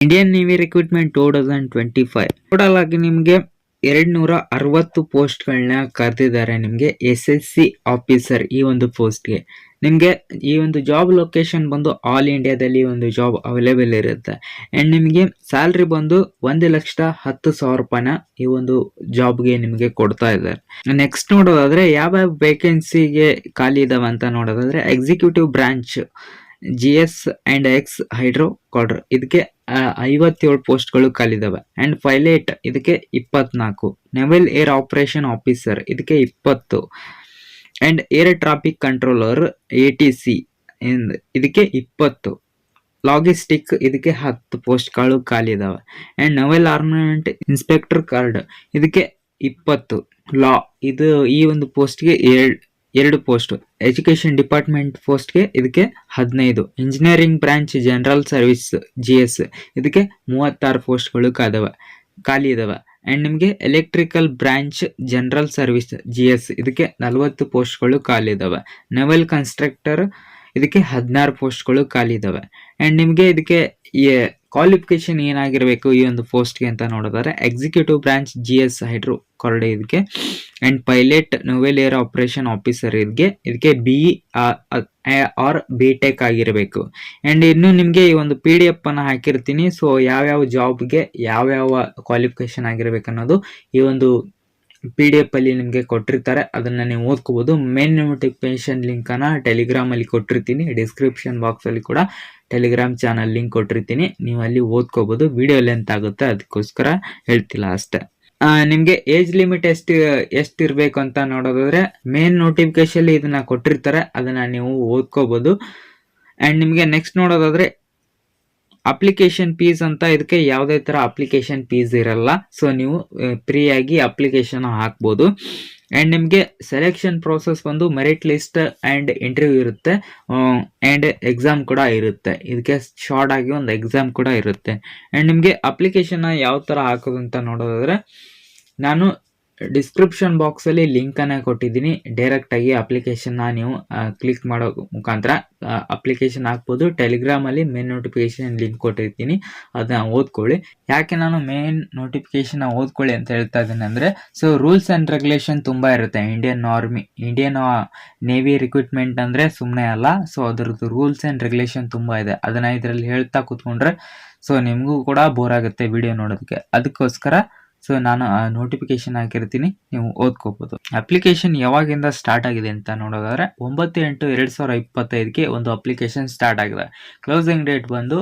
Indian navy recruitment two thousand twenty five total ಆಗಿ ನಿಮಗೆ ಎರಡ್ನೂರ ನೂರ ಅರವತ್ತು ಪೋಸ್ಟ್ಗಳನ್ನ ಕರೆದಿದ್ದಾರೆ ನಿಮಗೆ ಎಸ್ ಎಸ್ ಸಿ ಆಫೀಸರ್ ಈ ಒಂದು ಪೋಸ್ಟ್ಗೆ. ನಿಮಗೆ ಈ ಒಂದು ಜಾಬ್ ಲೊಕೇಶನ್ ಬಂದು ಆಲ್ ಇಂಡಿಯಾದಲ್ಲಿ ಒಂದು ಜಾಬ್ ಅವೈಲೇಬಲ್ ಇರುತ್ತೆ. ಅಂಡ್ ನಿಮಗೆ ಸ್ಯಾಲ್ರಿ ಬಂದು ಒಂದು ಲಕ್ಷದ ಹತ್ತು ಸಾವಿರ ರೂಪಾಯಿನ ಈ ಒಂದು ಜಾಬ್ಗೆ ನಿಮಗೆ ಕೊಡ್ತಾ ಇದ್ದಾರೆ. ನೆಕ್ಸ್ಟ್ ನೋಡೋದಾದ್ರೆ ಯಾವ್ಯಾವ ವೇಕೆನ್ಸಿಗೆ ಖಾಲಿ ಇದಾವೆ ಅಂತ ನೋಡೋದಾದ್ರೆ executive branch G S and X hydro cadre ಇದಕ್ಕೆ ಐವತ್ತೇಳು ಪೋಸ್ಟ್ಗಳು ಖಾಲಿದಾವೆ. ಅಂಡ್ ಪೈಲಟ್ ಇದಕ್ಕೆ ಇಪ್ಪತ್ನಾಲ್ಕು. ನೆವೆಲ್ ಏರ್ ಆಪರೇಷನ್ ಆಫೀಸರ್ ಇದಕ್ಕೆ ಇಪ್ಪತ್ತು. And air traffic controller A T C ಇದಕ್ಕೆ ಇಪ್ಪತ್ತು. ಲಾಗಿಸ್ಟಿಕ್ ಇದಕ್ಕೆ ಹತ್ತು ಪೋಸ್ಟ್ಗಳು ಖಾಲಿ ಇದಾವೆ ಅಂಡ್ ನವೆಲ್ ಆರ್ನಮೆಂಟ್ ಇನ್ಸ್ಪೆಕ್ಟರ್ ಕಾರ್ಡ್ ಇದಕ್ಕೆ ಇಪ್ಪತ್ತು. ಲಾ ಇದು ಈ ಒಂದು ಪೋಸ್ಟ್ಗೆ ಏಳ್ ಎರಡು ಪೋಸ್ಟ್. ಎಜುಕೇಶನ್ ಡಿಪಾರ್ಟ್ಮೆಂಟ್ ಪೋಸ್ಟ್ಗೆ ಇದಕ್ಕೆ ಹದಿನೈದು. Engineering branch general service G S ಇದಕ್ಕೆ ಮೂವತ್ತಾರು ಪೋಸ್ಟ್ಗಳು ಕಾದವ, ಖಾಲಿ ಇದಾವೆ. ಆ್ಯಂಡ್ ನಿಮಗೆ electrical branch general service G S ಇದಕ್ಕೆ ನಲವತ್ತು ಪೋಸ್ಟ್ಗಳು ಖಾಲಿ ಇದಾವೆ. ನೆವಲ್ ಕನ್ಸ್ಟ್ರಕ್ಟರ್ ಇದಕ್ಕೆ ಹದಿನಾರು ಪೋಸ್ಟ್ಗಳು ಖಾಲಿ ಇದಾವೆ. ಆ್ಯಂಡ್ ನಿಮಗೆ ಇದಕ್ಕೆ ಕ್ವಾಲಿಫಿಕೇಶನ್ ಏನಾಗಿರಬೇಕು ಈ ಒಂದು ಪೋಸ್ಟ್ಗೆ ಅಂತ ನೋಡಿದ್ರೆ executive branch G S hydro card ಇದಕ್ಕೆ and pilot naval air operation officer ಇದಕ್ಕೆ ಇದಕ್ಕೆ ಬಿ ಆರ್ ಬಿ ಟೆಕ್ ಆಗಿರಬೇಕು. ಆ್ಯಂಡ್ ಇನ್ನು ನಿಮಗೆ ಈ ಒಂದು ಪಿ ಡಿ ಎಫ್ ಅನ್ನು ಹಾಕಿರ್ತೀನಿ. ಸೊ ಯಾವ್ಯಾವ ಜಾಬ್ಗೆ ಯಾವ್ಯಾವ ಕ್ವಾಲಿಫಿಕೇಶನ್ ಆಗಿರ್ಬೇಕು ಅನ್ನೋದು ಈ ಒಂದು ಪಿ ಡಿ ಎಫ್ ಅಲ್ಲಿ ನಿಮಗೆ ಕೊಟ್ಟಿರ್ತಾರೆ. ಅದನ್ನು ನೀವು ಓದ್ಕೋಬೋದು. ಮೇನ್ ನೋಟಿಫಿಕೇಶನ್ ಲಿಂಕನ್ನು ಟೆಲಿಗ್ರಾಮಲ್ಲಿ ಕೊಟ್ಟಿರ್ತೀನಿ. ಡಿಸ್ಕ್ರಿಪ್ಷನ್ ಬಾಕ್ಸಲ್ಲಿ ಕೂಡ ಟೆಲಿಗ್ರಾಮ್ ಚಾನಲ್ ಲಿಂಕ್ ಕೊಟ್ಟಿರ್ತೀನಿ. ನೀವು ಅಲ್ಲಿ ಓದ್ಕೋಬೋದು. ವಿಡಿಯೋ ಲೆಂತ್ ಆಗುತ್ತೆ. ಅದಕ್ಕೋಸ್ಕರ ಹೇಳ್ತಿಲ್ಲ ಅಷ್ಟೇ. ನಿಮಗೆ ಏಜ್ ಲಿಮಿಟ್ ಎಷ್ಟು ಎಷ್ಟು ಇರಬೇಕು ಅಂತ ನೋಡೋದಾದ್ರೆ ಮೇನ್ ನೋಟಿಫಿಕೇಶನ್ ಇದನ್ನ ಕೊಟ್ಟಿರ್ತಾರೆ, ಅದನ್ನ ನೀವು ಓದ್ಕೋಬಹುದು ಅಂಡ್ ನಿಮಗೆ ನೆಕ್ಸ್ಟ್ ನೋಡೋದಾದ್ರೆ ಅಪ್ಲಿಕೇಶನ್ ಫೀಸ್ ಅಂತ ಇದಕ್ಕೆ ಯಾವುದೇ ತರ ಅಪ್ಲಿಕೇಶನ್ ಫೀಸ್ ಇರಲ್ಲ. ಸೊ ನೀವು ಫ್ರೀ ಆಗಿ ಅಪ್ಲಿಕೇಶನ್ ಹಾಕ್ಬೋದು. ಅಂಡ್ ನಿಮಗೆ ಸೆಲೆಕ್ಷನ್ ಪ್ರೋಸೆಸ್ ಬಂದು ಮೆರಿಟ್ ಲಿಸ್ಟ್ ಆ್ಯಂಡ್ ಇಂಟರ್ವ್ಯೂ ಇರುತ್ತೆ. ಆ್ಯಂಡ್ ಎಕ್ಸಾಮ್ ಕೂಡ ಇರುತ್ತೆ. ಇದಕ್ಕೆ ಶಾರ್ಟ್ ಆಗಿ ಒಂದು ಎಕ್ಸಾಮ್ ಕೂಡ ಇರುತ್ತೆ. ಆ್ಯಂಡ್ ನಿಮಗೆ ಅಪ್ಲಿಕೇಶನ್ನ ಯಾವ ಥರ ಹಾಕೋದು ಅಂತ ನೋಡೋದಾದರೆ, ನಾನು ಡಿಸ್ಕ್ರಿಪ್ಷನ್ ಬಾಕ್ಸಲ್ಲಿ ಲಿಂಕನ್ನು ಕೊಟ್ಟಿದ್ದೀನಿ. ಡೈರೆಕ್ಟಾಗಿ ಅಪ್ಲಿಕೇಶನ್ನ ನೀವು ಕ್ಲಿಕ್ ಮಾಡೋ ಮುಖಾಂತರ ಅಪ್ಲಿಕೇಶನ್ ಹಾಕ್ಬೋದು. ಟೆಲಿಗ್ರಾಮಲ್ಲಿ ಮೇನ್ ನೋಟಿಫಿಕೇಶನ್ ಲಿಂಕ್ ಕೊಟ್ಟಿರ್ತೀನಿ. ಅದನ್ನ ಓದ್ಕೊಳ್ಳಿ. ಯಾಕೆ ನಾನು ಮೇನ್ ನೋಟಿಫಿಕೇಶನ್ನ ಓದ್ಕೊಳ್ಳಿ ಅಂತ ಹೇಳ್ತಾ ಇದ್ದೀನಿ ಅಂದರೆ ಸೊ ರೂಲ್ಸ್ ಆ್ಯಂಡ್ ರೆಗ್ಯುಲೇಷನ್ ತುಂಬ ಇರುತ್ತೆ. Indian army Indian navy recruitment ಅಂದರೆ ಸುಮ್ಮನೆ ಅಲ್ಲ. ಸೊ ಅದರದ್ದು ರೂಲ್ಸ್ ಆ್ಯಂಡ್ ರೆಗ್ಯುಲೇಷನ್ ತುಂಬ ಇದೆ. ಅದನ್ನು ಇದರಲ್ಲಿ ಹೇಳ್ತಾ ಕೂತ್ಕೊಂಡ್ರೆ ಸೊ ನಿಮಗೂ ಕೂಡ ಬೋರ್ ಆಗುತ್ತೆ ವಿಡಿಯೋ ನೋಡೋದಕ್ಕೆ. ಅದಕ್ಕೋಸ್ಕರ ಸೊ ನಾನು ನೋಟಿಫಿಕೇಶನ್ ಹಾಕಿರ್ತೀನಿ. ನೀವು ಓದ್ಕೋಬಹುದು ಅಪ್ಲಿಕೇಶನ್ ಯಾವಾಗಿಂದ ಸ್ಟಾರ್ಟ್ ಆಗಿದೆ ಅಂತ ನೋಡೋದಾದ್ರೆ ಒಂಬತ್ತು ಎಂಟು ಎರಡ್ ಸಾವಿರದ ಇಪ್ಪತ್ತೈದಕ್ಕೆ ಒಂದು ಅಪ್ಲಿಕೇಶನ್ ಸ್ಟಾರ್ಟ್ ಆಗಿದೆ. ಕ್ಲೋಸಿಂಗ್ ಡೇಟ್ ಬಂದು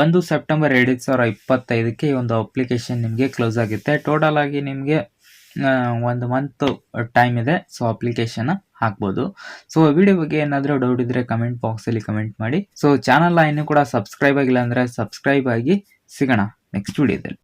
ಒಂದು ಸೆಪ್ಟೆಂಬರ್ ಎರಡು ಸಾವಿರ ಇಪ್ಪತ್ತೈದಕ್ಕೆ ಈ ಒಂದು ಅಪ್ಲಿಕೇಶನ್ ನಿಮಗೆ ಕ್ಲೋಸ್ ಆಗುತ್ತೆ. ಟೋಟಲ್ ಆಗಿ ನಿಮಗೆ ಒಂದು ಮಂತ್ ಟೈಮ್ ಇದೆ. ಸೊ ಅಪ್ಲಿಕೇಶನ್ ಹಾಕ್ಬೋದು. ಸೊ ವಿಡಿಯೋ ಬಗ್ಗೆ ಏನಾದರೂ ಡೌಟ್ ಇದ್ರೆ ಕಮೆಂಟ್ ಬಾಕ್ಸಲ್ಲಿ ಕಮೆಂಟ್ ಮಾಡಿ. ಸೊ ಚಾನಲ್ ಇನ್ನೂ ಕೂಡ ಸಬ್ಸ್ಕ್ರೈಬ್ ಆಗಿಲ್ಲ ಅಂದರೆ ಸಬ್ಸ್ಕ್ರೈಬ್ ಆಗಿ ಸಿಗೋಣ ನೆಕ್ಸ್ಟ್ ವಿಡಿಯೋದಲ್ಲಿ